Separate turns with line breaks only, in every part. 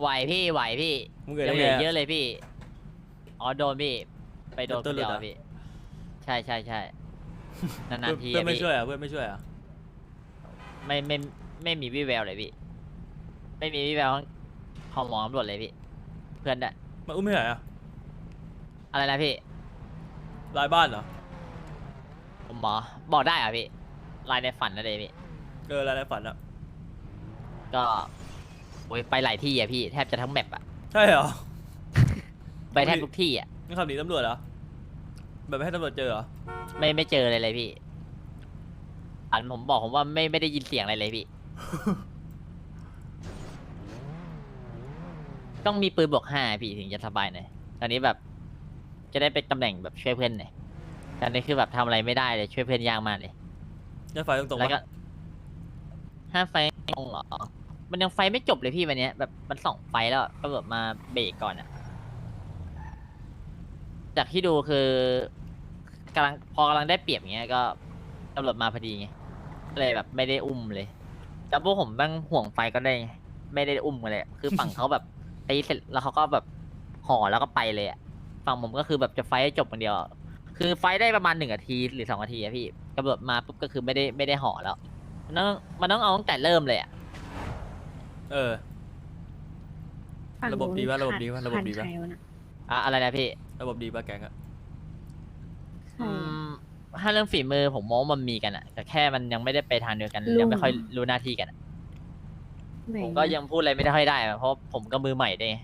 ไหวพี่ไหวพี่
มึงเกิด
ยั
ได้
งเห
ไง
ลือเย
อะ
อะ เลยพี่อ๋อโดนพี่ ไปโดน
โด
คนน
หลุ
เดี
ด
ยว
เหรอ
อะพี่ ใช่ใช่ใช่นานๆที
เพื่อน
อะ
ไม่
พี่
ช่วยอะเพื่อนไม่ช่วยอะ
ไม่ไม่ไม่มีวิแววเลยพี่ ไม่มีวิแววของหมอตำรวจเลยพี่ เพื่อนได้
มาอุ้มไม่ไหนอะ
อะไรนะพี่
ลายบ้านเหรอ
ผมหมอบอกได้เหรอะพี่ลายในฝันนะเดพี่
เออลายในฝันอะ
ก็ โอ้ยไปหลายที่อะพี่แทบจะทั้งแมปอะ
ใช่เหรอ
ไปแทบทุกที่อะ
นี่ขับหนีตำรวจเหรอ แบบไม่ให้ตำรวจเจอเหรอ
ไม่ไม่เจอเลยเลยพี่ อันผมบอกผมว่าไม่ไม่ได้ยินเสียงอะไรเลยพี่ ต้องมีปืนบวกห้าพี่ถึงจะสบายหน่อยตอนนี้แบบ จะได้เป็นตำแหน่งแบบช่วยเพื่อนหน่อยตอนนี้คือแบบทำอะไรไม่ได้เลยช่วยเพื่อนยากมากเลย
ยัดไฟตรงๆ
แล้วก็
ปะ
ห้าไฟตรงเหรอ มันยังไฟไม่จบเลยพี่วันเนี้ยแบบมันสองไฟแล้วก็แบบมาเบรกก่อนอะจากที่ดูคือกำลังพอกำลังได้เปรียบอย่างเงี้ยก็ตำรวจมาพอดีไงก็เลยแบบไม่ได้อุ้มเลยแต่พวกผมบ้างห่วงไฟก็ได้ไงไม่ได้อุ้มกันเลย คือฝั่งเขาแบบตีเสร็จแล้วเขาก็แบบห่อแล้วก็ไปเลยอะฝั่งผมก็คือแบบจะไฟให้จบคนเดียว คือไฟได้ประมาณหนึ่งนาทีหรือสองนาทีอะพี่ตำรวจมาปุ๊บก็คือไม่ได้ไม่ได้ห่อแล้ว มันต้องมันต้องเอาตั้งแต่เริ่มเลยอะ
เออ
ฝั่ง
ระบบดีปะ
นู้น
ระบบดีปะ
ขา
ระบบดีปะ
ขาใควน่ะ
อะอะไรนะพี่
ระบบดีป่ะแกงอะ
ใคร
อื
อะ
มถ้าเรื่องฝีมือผมมองว่ามันมีกันอะแต่แค่มันยังไม่ได้ไปทางเดียวกัน
ลุง
ยังไม่ค่อยรู้หน้าที่กันอะ
ไหน
ผมก็ยังพูดอะไรไม่ได้ค่อยได้อะเพราะผมก็มือใหม่ด้วยไง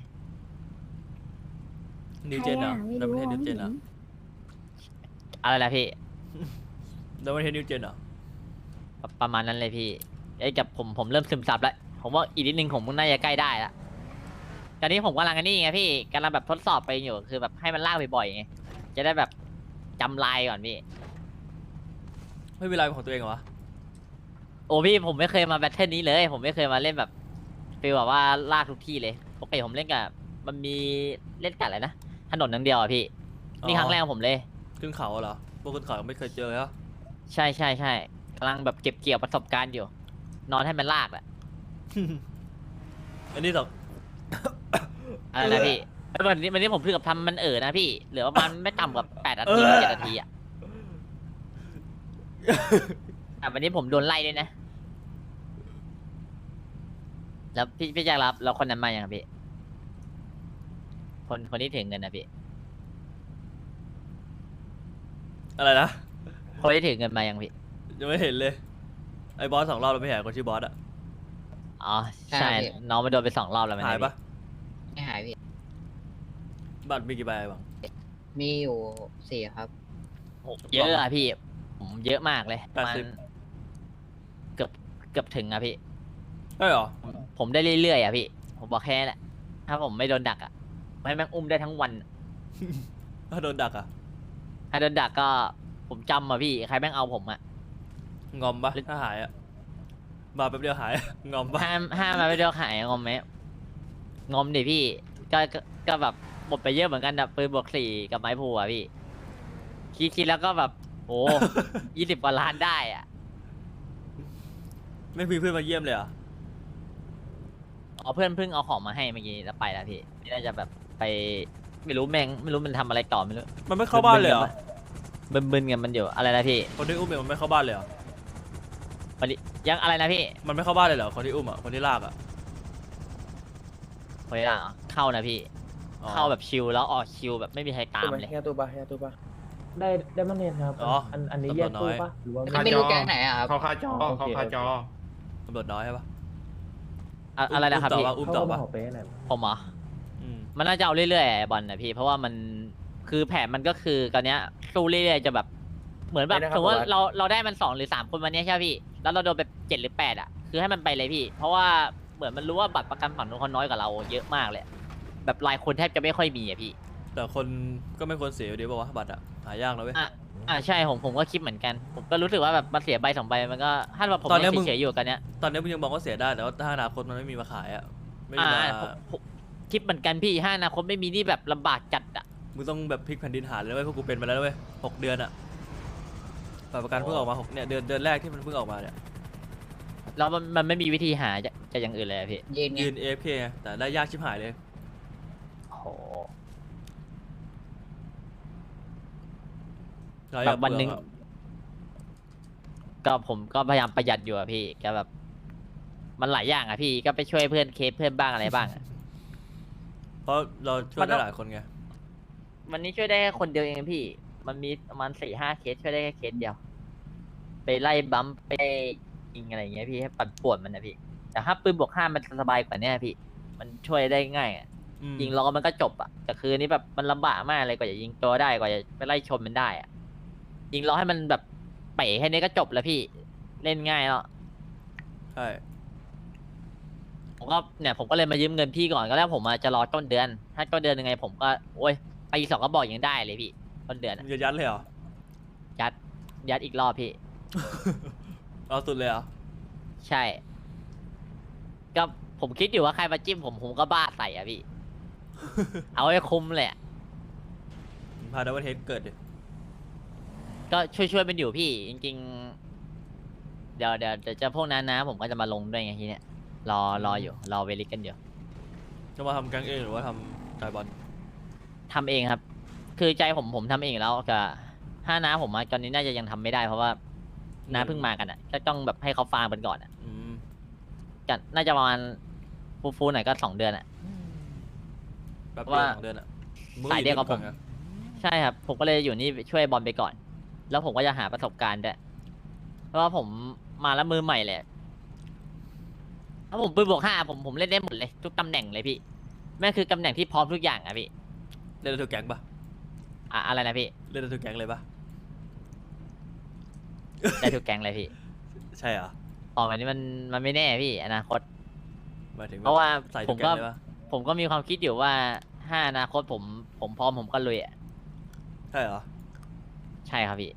นิวเจนเหรอ
ใคร
ดับเบิลเฮด
ไม่
นิวเจน
รู้
เหรอ
อะไรนะพี่
ดับเบิลเฮดนิวเจนเหรอ
ประประมาณนั้นเลยพี่ไอ้ยกับผมผมเริ่มซึมซับแล้ว ผมว่าอีกนิดนึงผมน่าจะใกล้ได้ละตอนนี้ผมกำลังอันนี้ไงพี่กำลังแบบทดสอบไปอยู่ คือแบบให้มันลากบ่อยๆไง จะได้แบบจำลายก่อนพี่
ไม่มีลายเป็นของตัวเองเหรอวะ
โอ้พี่ผมไม่เคยมาแบทเทิลนี้เลย ผมไม่เคยมาเล่นแบบฟีลแบบว่าลากทุกที่เลยปกติผมเล่นกับมันมีเล่นกับอะไรนะถนนนังเดียวอะพี่นี่ครั้งแรกของผมเลย
ขึ้นเขาเหรอพวกขึ้นเขายังไม่เคยเจอเหรอ
ใช่ใช่ใช่กำลังแบบเก็บเกี่ยวประสบการณ์อยู่ นอนให้มันลากอะ
อันนี้สอง
อะไรนะพี่แล้ววันนี้วันนี้ผมเพิ่งกับทำมันเออนะพี่ เหลือประมาณไม่ต่ำกว่าแปดนาทีเจ็ดนาทีอะแต่วันนี้ผมโดนไล่ด้วยนะ แล้วพี่พี่แจ็ครับแล้วคนนั้นมายังครับพี่ คนคนที่ถึงเงินนะพี่
อะไรนะ
คนที่ถึงเงินมายังพี่
ยังไม่เห็นเลย ไอ้บอสสองรอบเราไม่เห็นคนชื่อบอสอะ
อ๋อ
ใช่
ใช่
พี่
น้องมาโดนไปสองรอบแล้วมัน
หายปะ
ไม่หายพี่
บัตรมีกี่ใบบ้าง
มีอยู่สี่ครับ
โอ้เยอะอะพี่ผมเยอะมากเลยประมาณ
80
เกือบเกือบถึงอะพี่
ใช่เหรอ
ผมผมได้เรื่อยๆอะพี่ ผมบอกแค่นั้นแหละ ถ้าผมไม่โดนดักอะไม่ให้แม่งอุ้มได้ทั้งวัน
ถ้าโดนดักอะ
ถ้าโดนดักก็ผมจำอะพี่ ใครแม่งเอาผมอะ
งอมปะถ้าหายอะ มาแป๊บเดียวหาย งอมปะ
ห้ามห้ามมาไม่เดียวขายงอมไหมงอมดิพี่ก็ก็ก็แบบหมดไปเยอะเหมือนกันอะปืนบวกสี่กับไม้พูอะพี่คิดคิดแล้วก็แบบ โอ้ยี่สิบกว่าล้านได้อะ
ไม่มีเพื่อนมาเยี่ยมเลยเหรอ
อ๋อเพื่อนเพิ่งเอาของมาให้เมื่อกี้แล้วไปแล้วพี่น่าจะแบบไปไม่รู้แม่งไม่รู้มันทำอะไรต่อไม่รู้
มันไม่เข้าบ้านเลยเหรอ
บึนๆกันมันอยู่อะไรนะพี่
คนที่อุ้มเนี่ยมันไม่เข้าบ้านเลยเหรอ
วันนี้ยังอะไรนะพี่
มันไม่เข้าบ้านเลยเหรอคนที่อุ้มอะคนที่ลากอะ
คนที่หลังเหรอเข้านะพี่
อ๋อ
เข้าแบบชิลแล้วออกชิลแบบไม่มีใครตามเลย
เฮียตัวปะเฮียตัวปะ
ได้ได้มาเรียนครับ
อ๋อ
อันอันนี้
ตำร
แยว
จ
ก
น้
ตู้
อย
ปะหรือว่า
อันนี้ไม่รู้แก๊งไหนอะครับ
เขาคาจอ
โอเค
เขาคาจอ
ตำรวจน้อยใช่ปะ
อะอะไรนะครับ
ต่อ
พี่
ปะอุ้ม
เขา
ต่อ
ก็มา
ปะ
ขอเป๊ะหน่อย
ผมเหรอ
อืม
มันน่าจะเอาเรื่อยๆไอ้บอลนะพี่ เพราะว่ามันคือแผนมันก็คือตอนเนี้ยสู้เรื่อยๆจะแบบ เหมือนแบบสมมติว่า เราเราได้มันสองหรือสามคนวันเนี้ยใช่ไหมพี่ แล้วเราโดนไปเจ็ดหรือแปดอะ คือให้มันไปเลยพี่ เพราะว่าเหมือนมันรู้ว่าบัตรประกันฝั่งนู้นเขาน้อยกว่าเราเยอะมากเลย แบบรายคนแทบจะไม่ค่อยมีอะพี่
แต่คนก็ไม่ควรเสียอยู่ดีป่าวะบัตรอะหายากนะเว้ย
อะอ่าใช่ผมผมก็คิดเหมือนกัน ผมก็รู้สึกว่าแบบมันเสียใบสองใบมันก็ถ้าแบบผม
ตอนเนี้
ยั
ย
ง
มึง
เฉยๆอยู่กันเนี้ย
ตอนนี้มึงยังมองว่าเสียได้แต่ว่าถ้าอนาคตมันไม่มีมาขายอะไม่มี
อ่า
มา
ผมผมคิดเหมือนกันพี่ถ้าอนาคตไม่มีนี่แบบลำบากจัดอะ
มึงต้องแบบพลิกแผ่นดินหาเลยเว้ยพวกกูเป็นมาแล้วเว้ยหกเดือนอะ บัตรประกันเพิ่งออกมาหกเนี่ยเดือนเดือนแรกที่มันเพิ่งออกมาเนี่ย
แล้วมันมันไม่มีวิธีหาจะกับอย่างอื่นเลยอะพี่
ยืนไง
ยืน AFK ไงแต่ได้ยากชิบหายเลย
โอ้โห
เราอ
แบ
ยาก
บวันหนึ่ง
เบื่ออะ
ก็ผมก็พยายามประหยัดอยู่อะพี่ก็แบบ มันหลายอย่างอะพี่ก็ไปช่วยเพื่อนเคสเพื่อนบ้างอะไรบ้างอะ
เพราะเราช่ว
มั
ย
นต้
ได้
อง
หลายคนไง
วันนี้ช่วยได้แค่คนเดียวเองพี่ มันมีประมาณสี่ห้าเคสช่วยได้แค่เคสเดียว ไปไล่บัมป์ไปยิงอะไรอย่างเงี้ยพี่ให้ปั่นป่วนมันนะพี่ แต่ถ้าปืนบวกห้ามันสบายกว่าเนี้ยพี่ มันช่วยได้ง่ายอะ
อืม
ยิงล้อมันก็จบอะแต่คืออนนี้แบบมันลำบากมากเลยกว่าจะยิงตัวได้กว่าจะไปไล่ชนมันได้อะยิงล้อให้มันแบบเป๋แค่นี้ก็จบแล้วพี่ เล่นง่ายแล้ว
ใช่
ผมก็เนี่ยผมก็เลยมายืมเงินพี่ก่อนก็แล้วผมอะจะรอต้นเดือน ถ้าต้นเดือนยังไงผมก็โอ้ยปีสองก็บอกยังได้เลยพี่ ต้นเดือน
มึ
อะ
งจะยัดเลยเหรอ
ยัด ยัดอีกรอบพี่
เอาสุดเลยเหรอ
ใช่ ก็ผมคิดอยู่ว่าใครมาจิ้มผมผมก็บ้าใส่อะพี่ เอาให้คุ้มเลยอะ
มึงพาดับเบิลเฮดเกิดดิ
ก็ช่วยช่วยๆมันอยู่พี่ จริงๆ เดี๋ยวเดี๋ยวเดี๋ยวจะพวกนั้นนะ ผมก็จะมาลงด้วยไงทีเนี้ยรอรออยู่ รอเวลิกกันอยู่
จะมาทำแก๊งเองหรือว่าทำไก่บอล
ทำเองครับ คือใจผมผมทำเองอยู่แล้วกับห้าน้าผมอะตอนนี้น่าจะยังทำไม่ได้เพราะว่าน้าเพิ่งมากันอะก็ต้องแบบให้เขาฟาร์มกันก่อนอะ
อืม
กันน่าจะประมาณฟูๆหน่อยก็สองเดือนอะ
แป๊บ
ว่า
เดียวสองเดือนอะง
สายเดียวกับผม
อไง
ใช่ครับ ผมก็เลยอยู่นี่ช่วยบอลไปก่อน แล้วผมก็จะหาประสบการณ์ด้วยเพราะว่าผมมาแล้วมือใหม่เลยถ้าผมปืนบวกห้าผมผมเล่นได้หมดเลย ทุกตำแหน่งเลยพี่แม่งคือตำแหน่งที่พร้อมทุกอย่างอะพี่
เล่นได้ทุกแก๊งปะ
อะอะไรนะพี่
เล่นได้ทุกแก๊งเลยปะ
ได้ทุกแก๊งเลยพี่
ใช่เหรอ
ออกแบบนี้มันมันไม่แน่พี่อนาคต
หมายถึง
เพราะว่า
ใส่
ผ
ทุก
ม
แก๊
ก็
งเลยปะ
ผมก็มีความคิดอยู่ว่าถ้าอนาคตผมผมพร้อมผมก็ลุยอะ
ใช่เหรอ
ใช่ครับพี่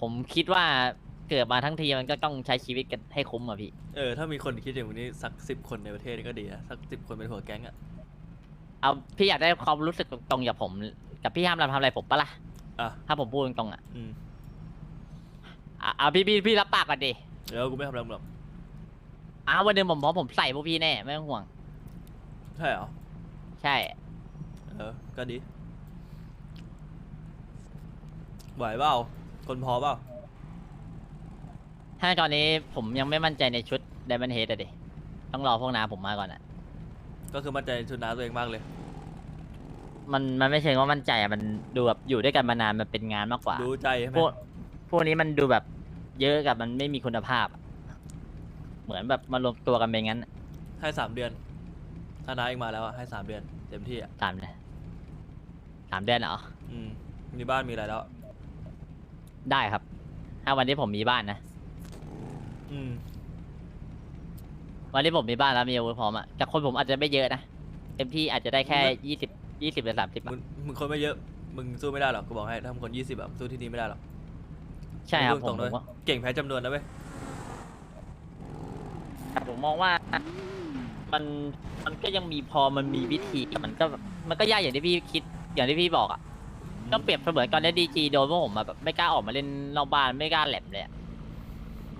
ผมคิดว่าเกิดมาทั้งทีมันก็ต้องใช้ชีวิตกันให้คุ้มอะพี่
เออถ้ามีคนคิดอย่างนี้สักสิบคนในประเทศนี่ก็ดีนะสักสิบคนเป็นหัวแก๊งอะ
เอาพี่อยากได้ความรู้สึกตรงๆจากผมกับพี่ห้ามทำอะไรผมปะล่ะ
อะ
ถ้าผมพูดตรงๆอะ
อืม
อะเอาพี่พี่พี่รับปากก่อนดิ
เดี๋ยวกูไม่ทำอะไรมึงหรอก
อ้าววันหนึงผมพร้อมผมใส่พวกพี่แน่ไม่ต้องห่วง
ใช่เหรอ
ใช่
เออก็ดีไหวเปล่าคนพอเปล่า
ถ้าตอนนี้ผมยังไม่มั่นใจในชุดไดมอนเฮดอะดิต้องรอพวกนาผมมาก่อนอะ
ก็คือมั่นใจในชุดน้าตัวเองมากเลย
มันมันไม่เชิงว่ามั่นใจอะมันดูแบบอยู่ด้วยกันมานานมันเป็นงานมากกว่า
รู้ใจใช่ไหม
พวกพวกนี้มันดูแบบเยอะกับมันไม่มีคุณภาพอะเหมือนแบบมารวมตัวกันไปงั้น
ให้สามเดือน ถ้าน้าเองมาแล้วอะให้สามเดือน เต็มที่อะ
สามเดือนสามเดือนเหรอ
อืมมีบ้านมีอะไรแล้ว
ได้ครับ ถ้าวันที่ผมมีบ้านนะ
อืม
วันที่ผมมีบ้านแล้วมีอาวุธพร้อมอะแต่คนผมอาจจะไม่เยอะนะเต็มที่อาจจะได้แค่ยี่สิบยี่สิบหรือสามสิบ
มึงมึงคนไม่เยอะ มึงสู้ไม่ได้หรอกกูบอกให้ถ้ามึงคนยี่สิบแบบสู้ที่นี่ไม่ได้หรอก
ใช่ครับ
พูด
ผ
ต
ม
งๆด้วย
ผมว่า
เก่งแพ้จำนวนนะเว้ย
แต่ผมมองว่า มันมันก็ยังมีพอมันมีวิธีมันก็มันก็ยากอย่างที่พี่คิดอย่างที่พี่บอกอะก็เปรียบเสมือนตอนนี้ดีจีโดนพวกผมมาแบบไม่กล้าออกมาเล่นนอกบ้านไม่กล้าแหลมเลยอะ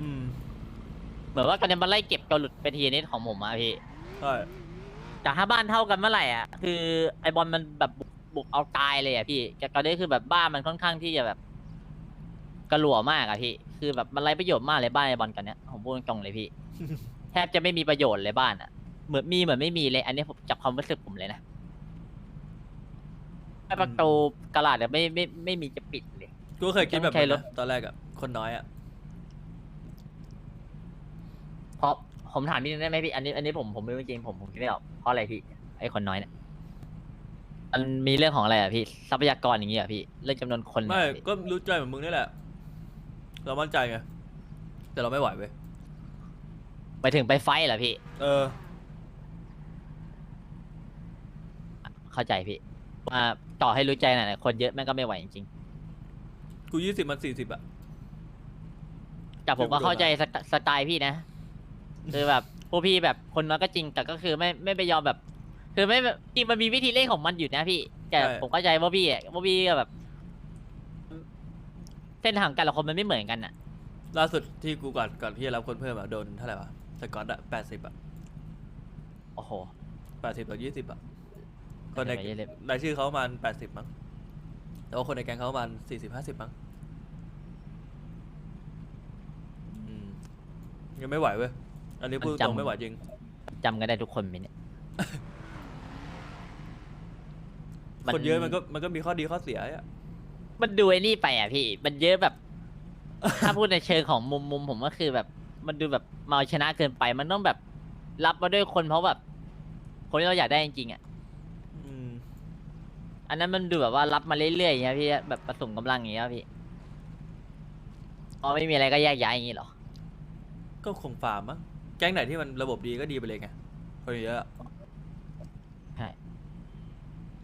อืม
เหมือนว่าตอนนี้มันไล่เก็บตัวหลุดไปทีนิดของผมอะพี่
ใช่
แต่ถ้าบ้านเท่ากันเมื่อไหร่อะคือไอบอลมันแบบบุกบุกเอาตายเลยอะพี่แต่ตอนนี้คือแบบบ้านมันค่อนข้างที่จะแบบกระหลัวมากอะพี่ คือแบบมันไร้ประโยชน์มากเลยบ้านไอบอลกันเนี้ยผมพูดตรงๆเลยพี่ แทบจะไม่มีประโยชน์เลยบ้านอะ เหมือนมีเหมือนไม่มีเลย อันนี้ผมจับความรู้สึกผมเลยนะไอ้ประตูกระดาษเนี่ยไม่ไม่ไม่มีจะปิดเลย
กูก็เคยคิดแบบ
ต้องใช้
นั้น
ร
นะ
ถ
ตอนแรกอะคนน้อยอะ
เพราะผมถามพี่ได้ไหมพี่ อันนี้ อันนี้ผมผมไม่รู้จริงผมผมคิดไม่ออกเพราะอะไรพี่ไอ้คนน้อยเนี่ยมันมีเรื่องของอะไรอะพี่ทรัพยากรอย่างเงี้ยอะพี่เรื่องจำนวนคนเหรอ
ไม่
พี่
ก็รู้ใจเหมือนมึงนี่แหละ เรามั่นใจไงแต่เราไม่ไหวเว้ย
ไปถึงไปไฟท์เหรอพี่
เออ
เข้าใจพี่ว่าต่อให้รู้ใจหน่อยคนเยอะแม่งก็ไม่ไหวจริง
กูยี่สิบมันสี่สิบอะ
ๆแต่ผมก็เข้าใจสไตสไตล์พี่นะ คือแบบพวกพี่แบบคนน้อยก็จริง แต่ก็คือไม่ไม่ไปยอมแบบ คือไม่แบบจริงมันมีวิธีเล่นของมันอยู่นะพี่ แต่ผมเข้าใจว่าพี่อะว่าพี่ก็แบบ เส้นทางแต่ละคนมันไม่เหมือนกันอะ
ล่าสุดที่กูก่อนก่อนที่จะรับคนเพิ่มอะโดนเท่าไหร่วะสกอตอะแปดสิบอะ
โอ้โห
แปดสิบต่อยี่สิบอะคนใน
80ต่อ20
รายชื่อเขาประมาณแปดสิบมั้งแต่ว่าคนในแก๊งเขาประมาณสี่สิบห้าสิบมั้งอืมยังไม่ไหวเว้ย อันนี้พูด
มัน
ตรง
จำ
ไม่ไหวจริง
จำกันได้ทุกคนไหมเนี่ย มัน
คนเยอะมันก็มันก็มีข้อดีข้อเสียอะ
มันดูไอ้นี่ไปอะพี่ มันเยอะแบบ ถ้าพูดในเชิงของมุมมุมผมก็คือแบบ มันดูแบบเมาชนะเกินไป มันต้องแบบรับมาด้วยคนเพราะแบบ คนที่เราอยากได้จริงๆอะ
อืม
อันนั้นมันดูแบบว่ารับมาเรื่อยๆอย่างเงี้ยพี่แบบผสมกำลังอย่างเงี้ยพี่อ๋อไม่มีอะไรก็แยกย้ายอย่างงี้เหรอ
ก็คงฟาร์มมั้ง แก๊งไหนที่มันระบบดีก็ดีไปเลยไงคนเยอะอะ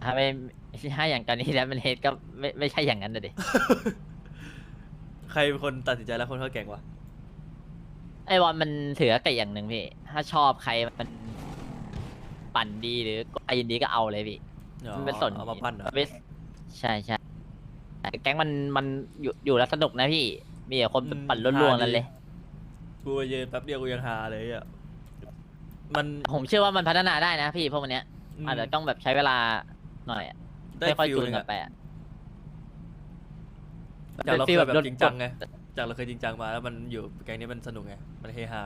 ถ้าไม่ถ้าอย่างตอนนี้แล้วมันเฮดก็ไม่ไม่ใช่อย่างนั้นเลยดิ
ใครเป็นคนตัดสินใจแล้วคนเข้าแก๊งวะ
ไอ้บอลมันถือแต่อย่างหนึ่งพี่ ถ้าชอบใครมันปั่นดีหรือไอ้ยินดีก็เอาเลยพี่
อ๋อ
มันเป็นสน
เอามาปั้นเหรอ
มันเป็นใช่ใช่แต่แก๊งมันมันอยู่อยู่แล้วสนุกนะพี่ มีแต่คนปั่นล้วนๆนั่นเลย
กูไปยืนแป๊บเดียวกูยังหาเลยอะมัน
ผมเชื่อว่ามันพัฒนาได้นะพี่พวกมันเนี้ย
ม
อาจจะต้องแบบใช้เวลาหน่อยอะ
ได้
ค่อย
ฟิ
ๆ
ล
จูน
หนึง
กั
อะ
นไปอะ
จากเรา
ป็น
เค
ฟีล
ยแบบ
รถ
จริงจังไงจากเราเคยจริงจังมาแล้วมันอยู่แก๊งนี้มันสนุกไงมันเฮฮา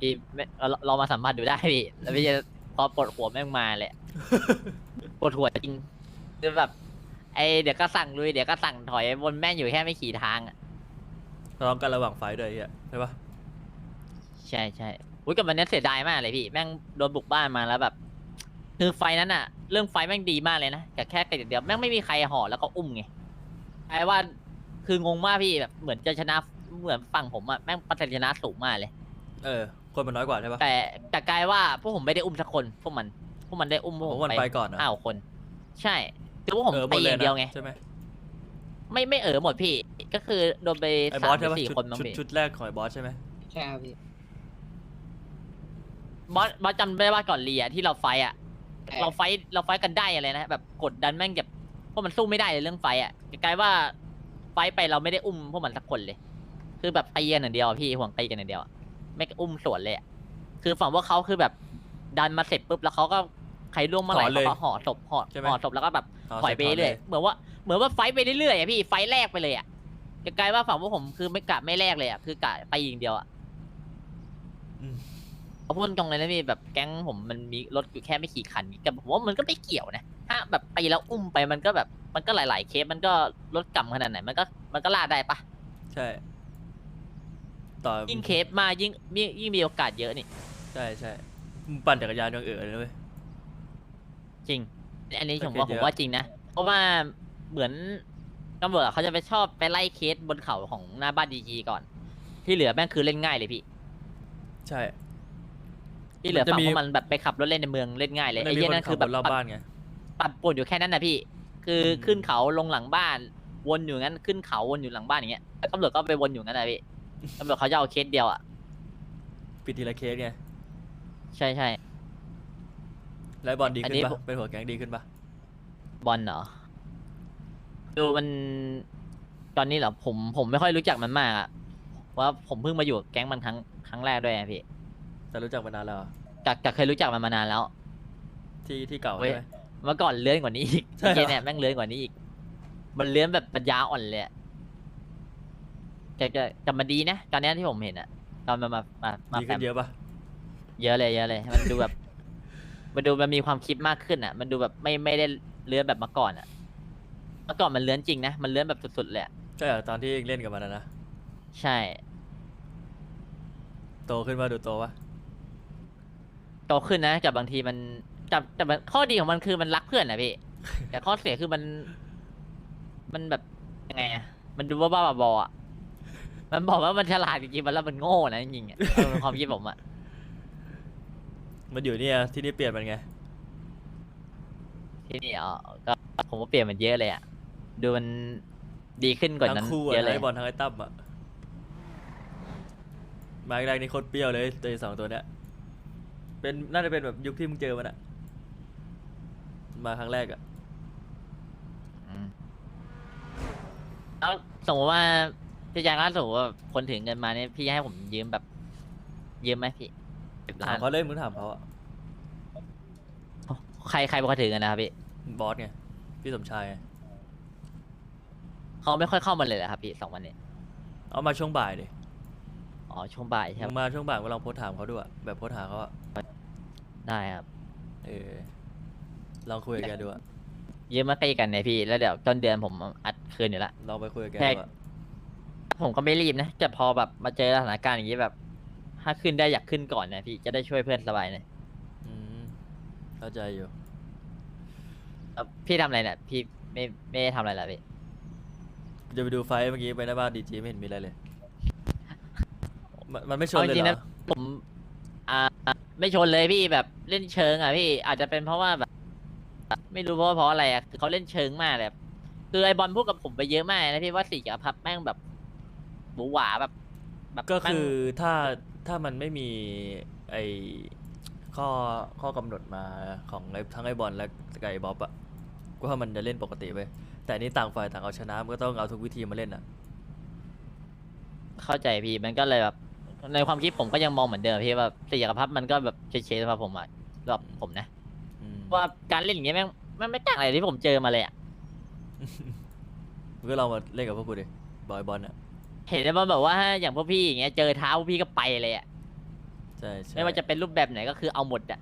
พี่ไม่เราเรามาสัมผัสดูได้พี่แล้วพี่จะพอปวดหัวแม่งมาเลยอะปวดหัวจริงคือแบบ ไอเดี๋ยวก็สั่งลุยเดี๋ยวก็สั่งถอยวนแม่งอยู่แค่ไม่ขี่ทางอะ
ทะเลาะกันระหว่างไฟท์ด้วยไอะใช่ปะ
ใช่ใช่อุ้ยกับวันนี้เสียดายมากเลยพี่แม่งโดนบุกบ้านมาแล้วแบบ คือไฟนั้นอะเรื่องไฟแม่งดีมากเลยนะแต่แค่กระเดียวแม่งไม่มีใครห่อแล้วก็อุ้มไงไอ้ว่าคืองงมากพี่แบบเหมือนจะชนะเหมือนฝั่งผมอะแม่งเปอร์เซ็นต์ชนะสูงมากเลย
เออ คนมันน้อยกว่าใช่ปะ
แต่แต่กลายว่าพวกผมไม่ได้อุ้มสักคน พวกมัน พวกมันได้อุ้มพวก
ผ
ผมม
วัน
ไป
ไปก่อนนะ
อ้าวคน ใช่ คือพวกผม
เออห
ไป
มด
อ
เลย
ย่างเดียวไง
นะใช่ไหม
ไม่ไม่เออหมดพี่ ก็คือโดนไป
ไอ้บ
สา
อ
ม
ส
ห
ใช่
รือ
ปะ
สี่
ชุด
คนมั้ง
ชุด
พี่
ชุดแรกของไอ้บอสใช่ไหม
ใช่ครับพี่
บอสบอสจำได้ว่าก่อนเรียที่เราไฟท์อะ
ใช่
เราไฟท์เราไฟท์กันได้อะไรนะแบบกดดันแม่งแบบพวกมันสู้ไม่ได้เลยเรื่องไฟท์อะกลายว่าไฟท์ไปเราไม่ได้อุ้มพวกมันสักคนเลย คือแบบตีกันอย่างเดียวอะพี่ห่วงตีกันอย่างเดียวอะไม่อุ้มสวนเลยอะคือฝั่งพวกเขาคือแบบดันมาเสร็จปุ๊บแล้วเขาก็ ใครร่วมเมื่อไหร่
ถอนเลย
เขาก็ห่อศพห่อ
ใช่ไหม
ห่อศพแล้วก็แบบาถอยไป
สร็จ
เรื่อยเหมือนว่าเหมือนว่าไฟท์ไปเรื่อยๆอะพี่ไฟท์แรกไปเลยอะจะกลายว่าฝั่งพวกผมคือไม่กะไม่แรกเลยอะคือกะไปอย่างเดียวอะ
อืม
เอาพูดตรงเลยนะพี่แบบแก๊งผมมันมีรถอยู่แค่ไม่กี่คันแต่ผมว่ามันก็ไม่เกี่ยวนะถ้าแบบไปแล้วอุ้มไปมันก็แบบมันก็หลาย ๆ เคสมันก็ลดกำขนาดไหนมันก็มันก็ล่าได้ปะ
ใช่ต่อ
ยิ่งเคสมายิ่งยิ่งยิ่งมีโอกาสเยอะนี่
ใช่ใช่มึงปั่นจักรยานยังเอ๋อเลยนะเว้ย
จริง อันนี้
ก็
ผม
เคส
ว่า
เย
ผ
อะ
มว่าจริงนะ เพราะว่าเหมือนตำรวจอะเขาจะไปชอบไปไล่เคสบนเขาของหน้าบ้านดีจีก่อน ที่เหลือแม่งคือเล่นง่ายเลยพี่
ใช่
ที่เหลือ
มันจะ
ฝั่ง
มี
พวกมันแบบไปขับรถเล่นในเมืองเล่นง่ายเลย
มัน
ไอ้
จะมี
เหี้ย
คน
นั่น
ขั
คื
บ
อแบ
ร
บ
ถรอบ
ปั่น
บ้านไง
ปั่นป่วนอยู่แค่นั้นนะพี่ คืออ
ม
ขึ้นเขาลงหลังบ้าน วนอยู่งั้นขึ้นเขาวนอยู่หลังบ้านอย่างเงี้ยแล้วตำรวจก็ไปวนอยู่งั้นนะพี่ตำรวจเขาจะเอาเคสเดียวอะ
ปิดทีละเคสไง
ใช่ใช่
แล้วบอลดี
อัน
ขึ้
นี้
นปะ
ผม
เป็นหัวแก๊งดีขึ้นปะ
บอลเหรอ ดูมัน ตอนนี้เหรอผมผมไม่ค่อยรู้จักมันมากอะว่าผมเพิ่งมาอยู่กับแก๊งมันครั้งครั้งแรกด้วยอะพี่
แต่รู้จักมานานแล้วเหรอ
จากจากเคยรู้จักมันมานานแล้ว
ที่ที่เก่า
เว้ย
ใช่ไหม
เมื่อก่อนเลื้อนกว่านี้อีก
ใช่เหรอ
ไอ้เหี้ยเนี่ยแม่งเลื้อนกว่านี้อีก มันเลื้อนแบบปัญญาอ่อนเลยอะแต่แต่แต่มันดีนะตอนเนี้ยที่ผมเห็นอะตอนมามามามา
ดี
แฟ
ขึ้
ม
นเยอะปะ
เยอะเลยเยอะเลย มันดูแบบ มันดูมันมีความคิดมากขึ้นอะ มันดูแบบไม่ไม่ได้เลื้อนแบบเมื่อก่อนอะ เมื่อก่อนมันเลื้อนจริงนะ มันเลื้อนแบบสุดๆเลยอะ
ใช่เหรอตอนที่เล่นกับมันอะนะ
ใช่
โตขึ้นมาดูโตปะ
โตขึ้นนะแต่บางทีมันแต่แต่มันข้อดีของมันคือมันรักเพื่อนนะพี่ แต่ข้อเสียคือมัน มันแบบยังไงอะมันดูว่าบ้าๆบอๆอะมันบอกว่ามันฉลาดจริงๆมันแล้วมันโง่นะจริงๆอะเออเป็นความคิดผมอะ
มันอยู่เนี่ยที่นี่เปลี่ยนมันไง
ที่นี่อ๋อก็ผมว่าเปลี่ยนมันเยอะเลยอะดูมันดีขึ้นกว่า
ทั้
นั้น
งคู่
เย
อะ
อะเลย
ไอ้บอลทั้งไอ้ตั้มอะมาแรกๆนี่โคตรเปรี้ยวเลยตัวสองตัวเนี้ย เป็นน่าจะเป็นแบบยุคที่มึงเจอมันอะมาครั้งแรกอะ
อืมแล้วสมมติว่าพี่แจ็คล่าสุดว่าคนถือเงินมาเนี่ยพี่ให้ผมยืมแบบ ยืมไหมพี่ สิบล้า
ถาม
น
เขาเลยมึงถามเขาอะ
ใครใครเป็นคนถือเงินนะครับพี่
บอสไงพี่สมชายไง
เขาไม่ค่อยเข้ามาเลยเหรอครับพี่สองวันนี้
เอามาช่วงบ่ายดิ
อ๋อช่วงบ่ายใช่
มึ
ไหม
งมาช่วงบ่ายก็ลองโพสต์ถามเขาด้วยอะแบบโพสต์หาเขาอะ
ได้ครับ
เออลองคุยกับแกดูอะ
ยืมมาใกล้กันเนี่ยพี่ แล้วเดี๋ยวต้นเดือนผมอัดคืนอยู่ละ
ลองไปคุยกับแก
แค่
ดูอะ
ผมก็ไม่รีบนะแต่พอแบบมาเจอสถานการณ์อย่างนี้แบบ ถ้าขึ้นได้อยากขึ้นก่อนเนี่ยพี่จะได้ช่วยเพื่อนสบายหน่อย
อืมเข้าใจอยู่
เอ่อพี่ทำอะไรเนี่ยพี่ไม่ไม่ได้ทำอะไรเหรอพี่
จะไปดูไฟท์เมื่อกี้ไปหน้าบ้านดีจีไม่เห็นมีอะไรเลย มันมันไม่ชน
เอา
เลย
จริง
เหร
ๆนะ
อ
ผมอ่าไม่ชนเลยพี่แบบเล่นเชิงอะพี่อาจจะเป็นเพราะว่าแบบ ไม่รู้เพราะว่าเพราะอะไรอะคือเขาเล่นเชิงมากเลยอะคือไอบอลพูดกับผมไปเยอะมากนะพี่ว่าสี่กับพับแม่งแบบหมูหวาแบบ แบบ
ก็
แม่ง
คือถ้า ถ้ามันไม่มีไอข้อข้อกำหนดมาของไอทั้งไอบอลและกับไอบ๊อบอะก็ว่ามันจะเล่นปกติไปแต่อันนี้ต่างฝ่ายต่างเอาชนะมันก็ต้องเอาทุกวิธีมาเล่นอะ
เข้าใจพี่มันก็เลยแบบในความคิดผมก็ยังมองเหมือนเดิมพี่ว่าสี่กับพับมันก็แบบเฉยๆสำหรับผมอะสำหรับผมนะ
อืม
ว่าการเล่นอย่างเงี้ยแม่งมันไม่ต่างอะไรที่ผมเจอมาเลยอะ
มึงก็ลองมาเล่นกับพวกกูดิบอยบอลอะ
เห็นแล้วมันแบบว่าอย่างพวกพี่อย่างเงี้ยเจอเท้าพวกพี่ก็ไปเลยอะ
ใช่ใช่
ไม่ว่าจะเป็นรูปแบบไหนก็คือเอาหมดอะ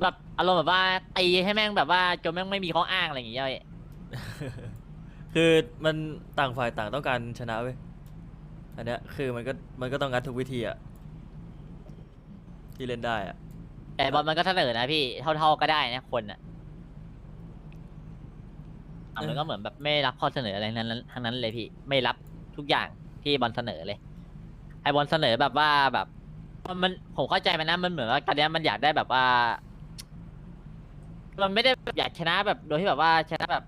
แบบอารมณ์แบบว่าตีให้แม่งแบบว่าจนแม่งไม่มีข้ออ้างอะไรอย่างเงี้ยเว้ย
คือมันต่างฝ่ายต่างต้องการชนะเว้ยอันเนี้ยคือมันก็มันก็ต้องงัดทุกวิธีอะที่เล่นได้อะ
แต่บอลมันก็เสนอนะพี่เท่าๆก็ได้นะคนอะอะมันก็เหมือนแบบไม่รับข้อเสนออะไรทั้งนั้นทั้งนั้นเลยพี่ ไม่รับทุกอย่าง ที่บอลเสนอเลย ไอบอลเสนอแบบว่าแบบ มันมันผมเข้าใจมันนะมันเหมือนว่าการเนี้ยมันอยากได้แบบว่า มันไม่ได้อยากชนะแบบโดยที่แบบว่าชนะแบบ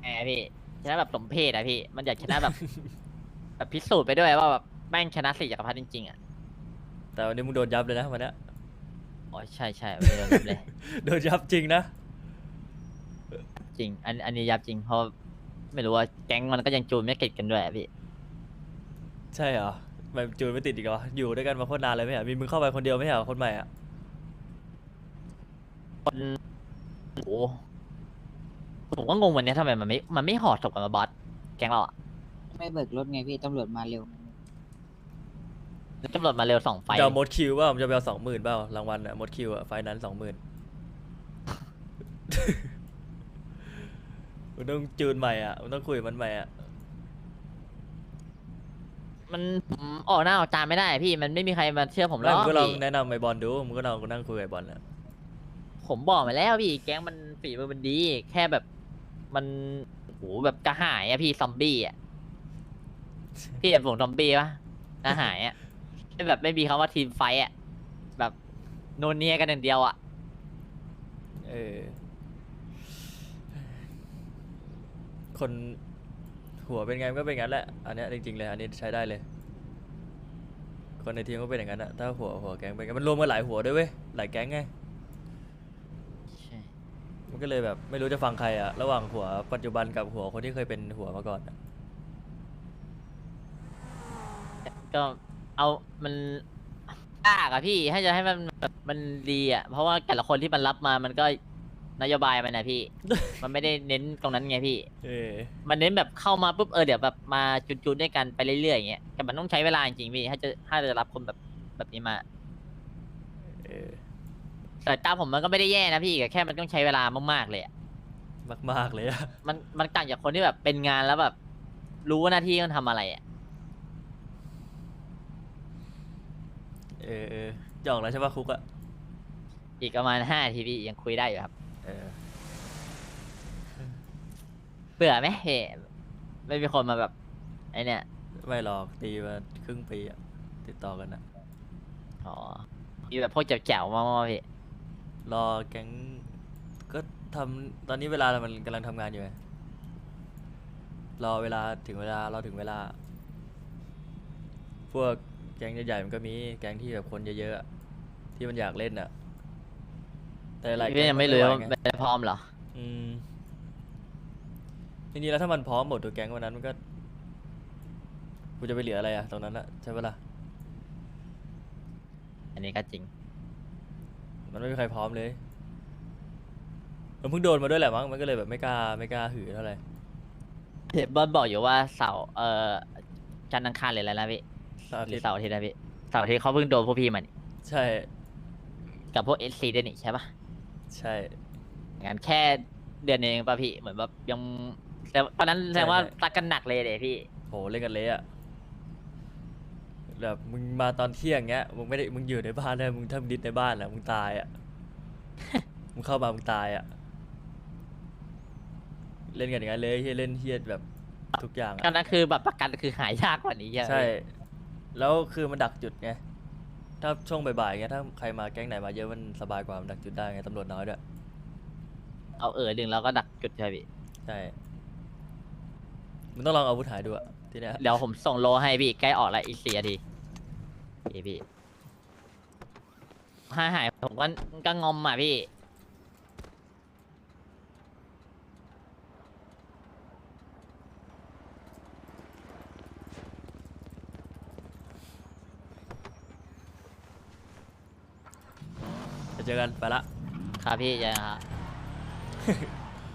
แหมพี่ชนะแบบสมเพศอะพี่ มันอยากชนะแบบ แบบพิสูจน์ไปด้วยว่าแบบแม่งชนะสี่จักรพรรดิจริงๆอะ
แต่วันนี้มึงโดนยับเลยนะวันเนี้ย
อ๋อใช่ใช่ไม่ได้รับเลย
โดนยับจริงนะ
จริง อันอันนี้ยับจริงเพราะไม่รู้ว่าแก๊งมันก็ยังจูนไม่ติดกันด้วยอะพี่
ใช่เหรอมันจูนไม่ติดอีกเหรออยู่ด้วยกันมาโคตรนานเลยไหมอะมีมึงเข้าไปคนเดียวไม่ใช่เหรอคนใหม่อะ
คนโอ้โหผมก็งงวันเนี้ยทำไมมันไม่ มันไม่หอดศพกันมาบอสแก๊งเราอะ
ไม่เบิกรถไงพี่ตำรวจมาเร็ว
ตำรวจมาเร็วสองไฟ
จะเอามดคิวเปล่าผมจะไปเอาสองหมื่นเปล่ารางวัลอะมดคิวอะไฟนั้นสองหมื่นมึงต้องจูนใหม่อะมึงต้องคุยกับมันใหม่อะ
มันผมออกหน้าออกตาไม่ได้พี่มันไม่มีใครมาเชื่อผมหร
แล้
อ
ว
ก
มึงก็ลอง
พี่
แนะนำไอ้บอลดูมึงก็ลองนั่งคุยกับไอ้บอลอะ
ผมบอกมาแล้วพี่แก๊งมันฝีมือมันดี แค่แบบ มันโหแบบกระหายอะพี่ซอมบี้อะพี่เห็นผมซอมบี้ปะกระหายอะไม่แบบไม่มีคำว่าทีมไฟท์อะแบบโนเนียกันอย่างเดียวอะ
เออคน หัวเป็นไงมันก็เป็นงั้นแหละ อันเนี้ยจริงๆเลย อันนี้ใช้ได้เลย คนในทีมก็เป็นอย่างนั้นอะถ้าหัวหัวแก๊งเป็นกันมันรวมกันหลายหัวด้วยเว้ย หลายแก๊งไงมันก็เลยแบบไม่รู้จะฟังใครอะระหว่างหัวปัจจุบันกับหัวคนที่เคยเป็นหัวมาก่อนอะ
ก็เอามันยากอะพี่ให้จะให้มันแบบมันดีอะเพราะว่าแต่ละคนที่มันรับมามันก็ นโยบายมันนะพี่ มันไม่ได้เน้นตรงนั้นไงพี่
เออ
มันเน้นแบบเข้ามาปุ๊บเออเดี๋ยวแบบมาจุนๆด้วยกันไปเรื่อยๆอย่างเงี้ยแต่มันต้องใช้เวลาจริงๆพี่ถ้าจะถ้าจะรับคนแบบแบบนี้มา
เออ
สายตาผมมันก็ไม่ได้แย่นะพี่แต่แค่มันต้องใช้เวลามากๆเลยอะ
มากๆเลยอะ
มันมันต่างจากคนที่แบบเป็นงานแล้วแบบ รู้ว่าหน้าที่ต้องทำอะไรอะ
เออเออจะออกแล้วใช่ปะคุกอะ
อีกประมาณห้าทีพี่ยังคุยได้อยู่ครับ
เออ
เบื่อไหมพี่ไม่มีคนมาแบบไอเนี่ย
ไม่หรอกตีมาครึ่งปีอะติดต่อกันอะ
อ๋อมีแบบพวกแจ๋วๆมากๆพี่
รอแก๊งก็ทำตอนนี้เวลามันกำลังทำงานอยู่ไงรอเวลาถึงเวลารอถึงเวลา พวกแก๊งใหญ่ๆมันก็มีแก๊งที่แบบคนเยอะๆอะที่มันอยากเล่นอะแต่หลาย
พี่
แก๊ง
ยังไม่รู้
หว
ว่า
ไง
ไม่พร้อมเหรอ
อืม ทีนี้แล้วถ้ามันพร้อมหมดตัวแก๊งวันนั้นมันก็กูจะไปเหลืออะไรอะตรงนั้นอะใช่ปะล่ะ
อันนี้ก็จริง
มันไม่มีใครพร้อมเลยมันเพิ่งโดนมาด้วยแหละมั้งมันก็เลยแบบไม่กล้าไม่กล้าหือเท่าไหร่
เห็นบอลบอกอยู่ว่าเสาร์เอ่อจันทร์อังคารหรืออะไรนะพี่
เสาร์อา
ห
ทิ
รื
ต
อ
ย์
เสาร์อาทิตย์นะพี่เสาร์อาทิตย์เขาเพิ่งโดนพวกพี่มานี่
ใช่
กับพวกเอซีด้วยนี่ใช่ปะ
ใช่
งั้นแค่เดือนเองป่ะพี่เหมือนแบบยัง แต่ตอนนั้นแสดงว่าตักกันหนักเลยเดยพี่
โหเล่นกันเละอะแบบมึงมาตอนเที่ยงเงี้ยมึงไม่ได้มึงอยู่ในบ้านได้มึงถ้ามึงดิดในบ้านอะมึงตายอะมึงเข้ามามึงตายอะเล่นกันอย่างนั้นเลยเฮียเล่นเฮียแบบทุกอย่าง
ก็
อะ
นั้นคือแบบประกันคือหายากกว่านี้ใช่ไหม
ใช่ แล้วคือมันดักจุดไงถ้าช่วงบ่ายๆเงี้ยถ้าใครมาแก๊งไหนมาเยอะมันสบายกว่ามันดักจุดได้ไงตำรวจน้อยด้วย
เอาเออดึงแล้วก็ดักจุดใช่ไหมพี่
ใช่ มึงต้องลองอาวุธหายดูอะทีเนี้ย
เดี๋ยวผมส่งโลให้พี่ใกล้ออกแล้วอีกสี่นาทีพี่พี่หายหายผมก็ก็งอมอะพี่
ไปเจอกันไปละ
ครับพี่จะครับ